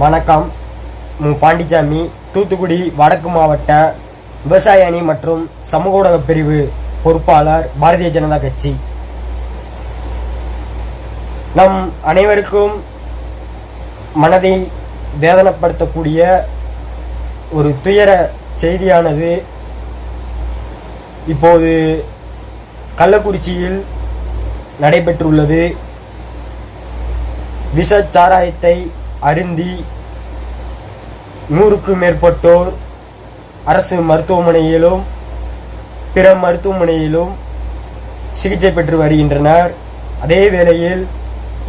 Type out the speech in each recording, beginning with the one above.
வணக்கம். மு பாண்டிச்சாமி தூத்துக்குடி வடக்கு மாவட்ட விவசாய அணி மற்றும் சமூக ஊடக பிரிவு பொறுப்பாளர் பாரதிய ஜனதா கட்சி. நம் அனைவருக்கும் மனதை வேதனைப்படுத்தக்கூடிய ஒரு துயர செய்தியானது இப்போது கள்ளக்குறிச்சியில் நடைபெற்றுள்ளது. விஷ சாராயத்தை அருந்தி நூறுக்கும் மேற்பட்டோர் அரசு மருத்துவமனையிலும் பிற மருத்துவமனையிலும் சிகிச்சை பெற்று வருகின்றனர். அதே வேளையில்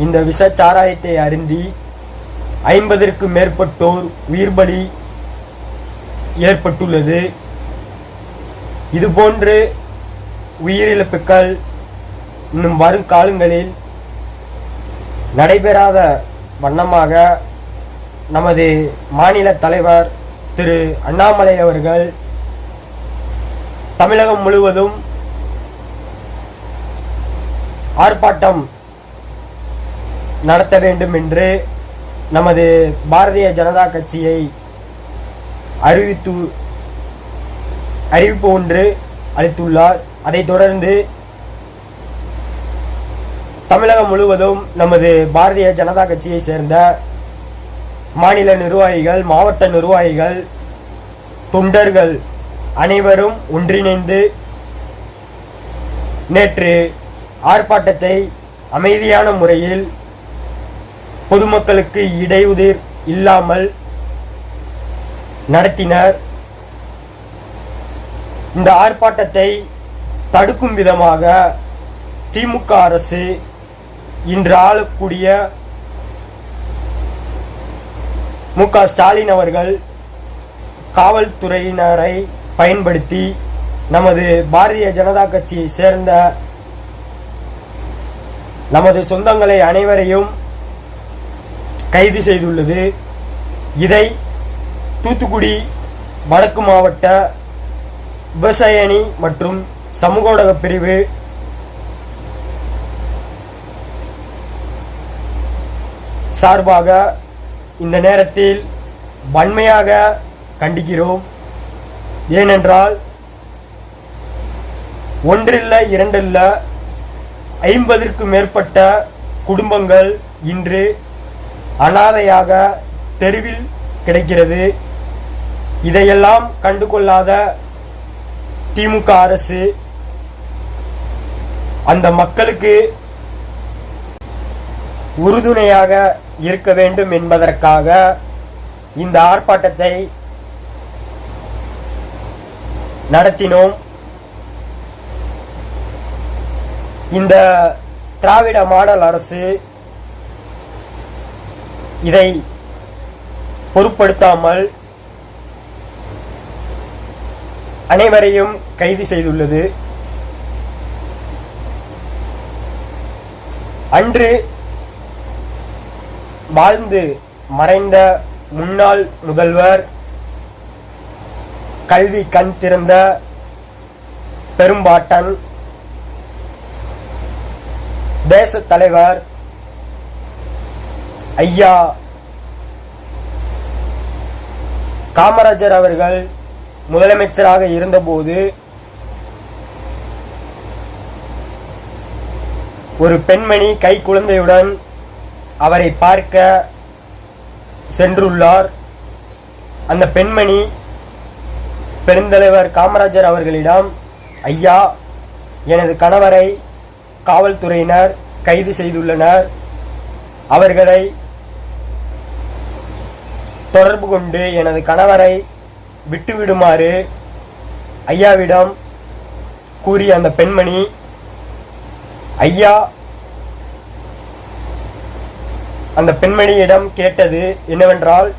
இந்த விஷ சாராயத்தை அருந்தி ஐம்பதற்கும் மேற்பட்டோர் உயிர் பலி ஏற்பட்டுள்ளது. இதுபோன்று உயிரிழப்புகள் இன்னும் வரும் காலங்களில் நடைபெறாத வண்ணமாக நமது மாநில தலைவர் திரு அண்ணாமலை அவர்கள் தமிழகம் முழுவதும் ஆர்ப்பாட்டம் நடத்த வேண்டும் என்று நமது பாரதிய ஜனதா கட்சியை அறிவித்து அறிவிப்பு ஒன்று அளித்துள்ளார். அதைத் தொடர்ந்து தமிழகம் முழுவதும் நமது பாரதிய ஜனதா கட்சியை சேர்ந்த மாநில நிர்வாகிகள் மாவட்ட நிர்வாகிகள் தொண்டர்கள் அனைவரும் ஒன்றிணைந்து நேற்று ஆர்ப்பாட்டத்தை அமைதியான முறையில் பொதுமக்களுக்கு இடையுதிர் இல்லாமல் நடத்தினர். இந்த ஆர்ப்பாட்டத்தை தடுக்கும் விதமாக திமுக அரசு இன்று ஆளக்கூடிய மு க ஸ்டாலின் அவர்கள் காவல்துறையினரை பயன்படுத்தி நமது பாரதிய ஜனதா கட்சியை சேர்ந்த நமது சொந்தங்களை அனைவரையும் கைது செய்துள்ளது. இதை தூத்துக்குடி வடக்கு மாவட்ட விவசாய அணி மற்றும் சமூக ஊடக பிரிவு சார்பாக இந்த நேரத்தில் வன்மையாக கண்டிக்கிறோம். ஏனென்றால் ஒன்றில்லை இரண்டில்ல ஐம்பதற்கு மேற்பட்ட குடும்பங்கள் இன்று அனாதையாக தெருவில் கிடைக்கிறது. இதையெல்லாம் கண்டுகொள்ளாத திமுக அரசு அந்த மக்களுக்கு உறுதுணையாக இருக்க வேண்டும் என்பதற்காக இந்த ஆர்ப்பாட்டத்தை நடத்தினோம். இந்த திராவிட மாடல் அரசு இதை பொருட்படுத்தாமல் அனைவரையும் கைது செய்துள்ளது. அன்று வாழ்ந்து மறைந்த முன்னாள் முதல்வர் கல்வி கண் திறந்த பெரும்பாட்டன் தேச தலைவர் ஐயா காமராஜர் அவர்கள் முதலமைச்சராக இருந்தபோது ஒரு பெண்மணி கை குழந்தையுடன் அவரை பார்க்க சென்றுள்ளார். அந்த பெண்மணி பெருந்தலைவர் காமராஜர் அவர்களிடம் ஐயா எனது கணவரை காவல்துறையினர் கைது செய்துள்ளனர். அவர்களை தொடர்பு கொண்டு எனது கணவரை விட்டுவிடுமாறு ஐயாவிடம் கூறிய அந்த பெண்மணி ஐயா அந்த பெண்மணியிடம் கேட்டது என்னவென்றால்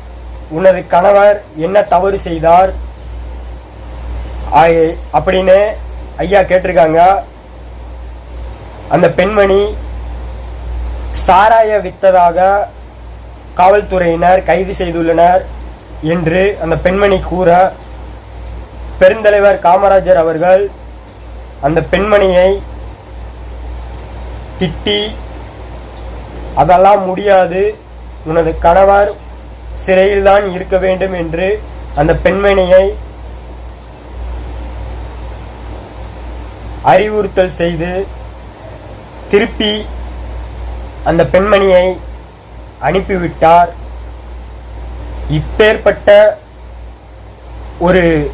உனது கணவர் என்ன தவறு செய்தார்? அப்படின்னு ஐயா கேட்டிருக்காங்க. அந்த பெண்மணி சாராய வித்ததாக காவல்துறையினர் கைது செய்துள்ளனர் என்று அந்த பெண்மணி கூற பெருந்தலைவர் காமராஜர் அவர்கள் அந்த பெண்மணியை திட்டி அதெல்லாம் முடியாது. உனது கணவர் சிறையில்தான் இருக்க வேண்டும் என்று அந்த பெண்மணியை அறிவுறுத்தல் செய்து திருப்பி அந்த பெண்மணியை அனுப்பிவிட்டார். இப்பேற்பட்ட ஒரு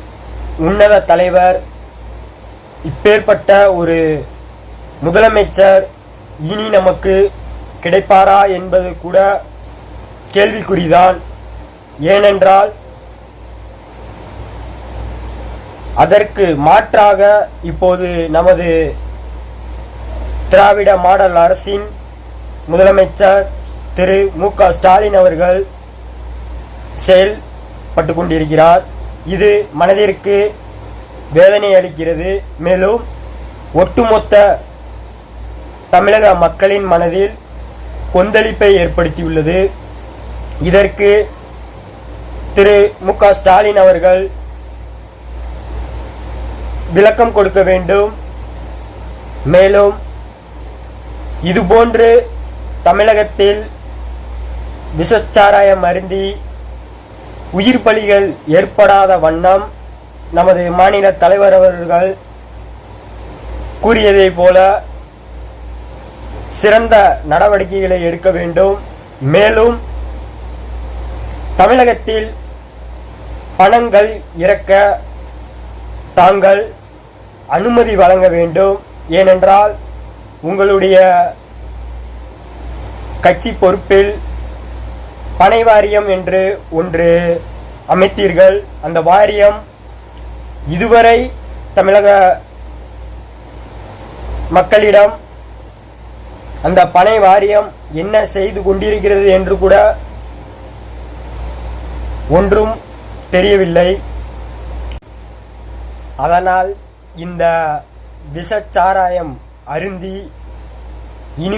உன்னத தலைவர் இப்பேற்பட்ட ஒரு முதலமைச்சர் இனி நமக்கு கிடைப்பாரா என்பது கூட கேள்விக்குறிதான். ஏனென்றால் அதற்கு மாற்றாக இப்போது நமது திராவிட மாடல் அரசின் முதலமைச்சர் திரு மு க ஸ்டாலின் அவர்கள் செயல்பட்டு கொண்டிருக்கிறார். இது மனதிற்கு வேதனை அளிக்கிறது. மேலும் ஒட்டுமொத்த தமிழக மக்களின் மனதில் கொந்தளிப்பை ஏற்படுத்தியுள்ளது. இதற்கு திரு மு க ஸ்டாலின் அவர்கள் விளக்கம் கொடுக்க வேண்டும். மேலும் இதுபோன்று தமிழகத்தில் விஷச்சாராயம் அருந்தி உயிர் பலிகள் ஏற்படாத வண்ணம் நமது மாநில தலைவர் அவர்கள் கூறியதை போல சிறந்த நடவடிக்கைகளை எடுக்க வேண்டும். மேலும் தமிழகத்தில் பணங்கள் இறக்க தாங்கள் அனுமதி வழங்க வேண்டும். ஏனென்றால் உங்களுடைய கட்சி பொறுப்பில் பனை வாரியம் என்று ஒன்று அமைத்தீர்கள். அந்த வாரியம் இதுவரை தமிழக மக்களிடம் அந்த பனை வாரியம் என்ன செய்து கொண்டிருக்கிறது என்று கூட ஒன்றும் தெரியவில்லை. அதனால் இந்த விஷச்சாராயம் அருந்தி இனி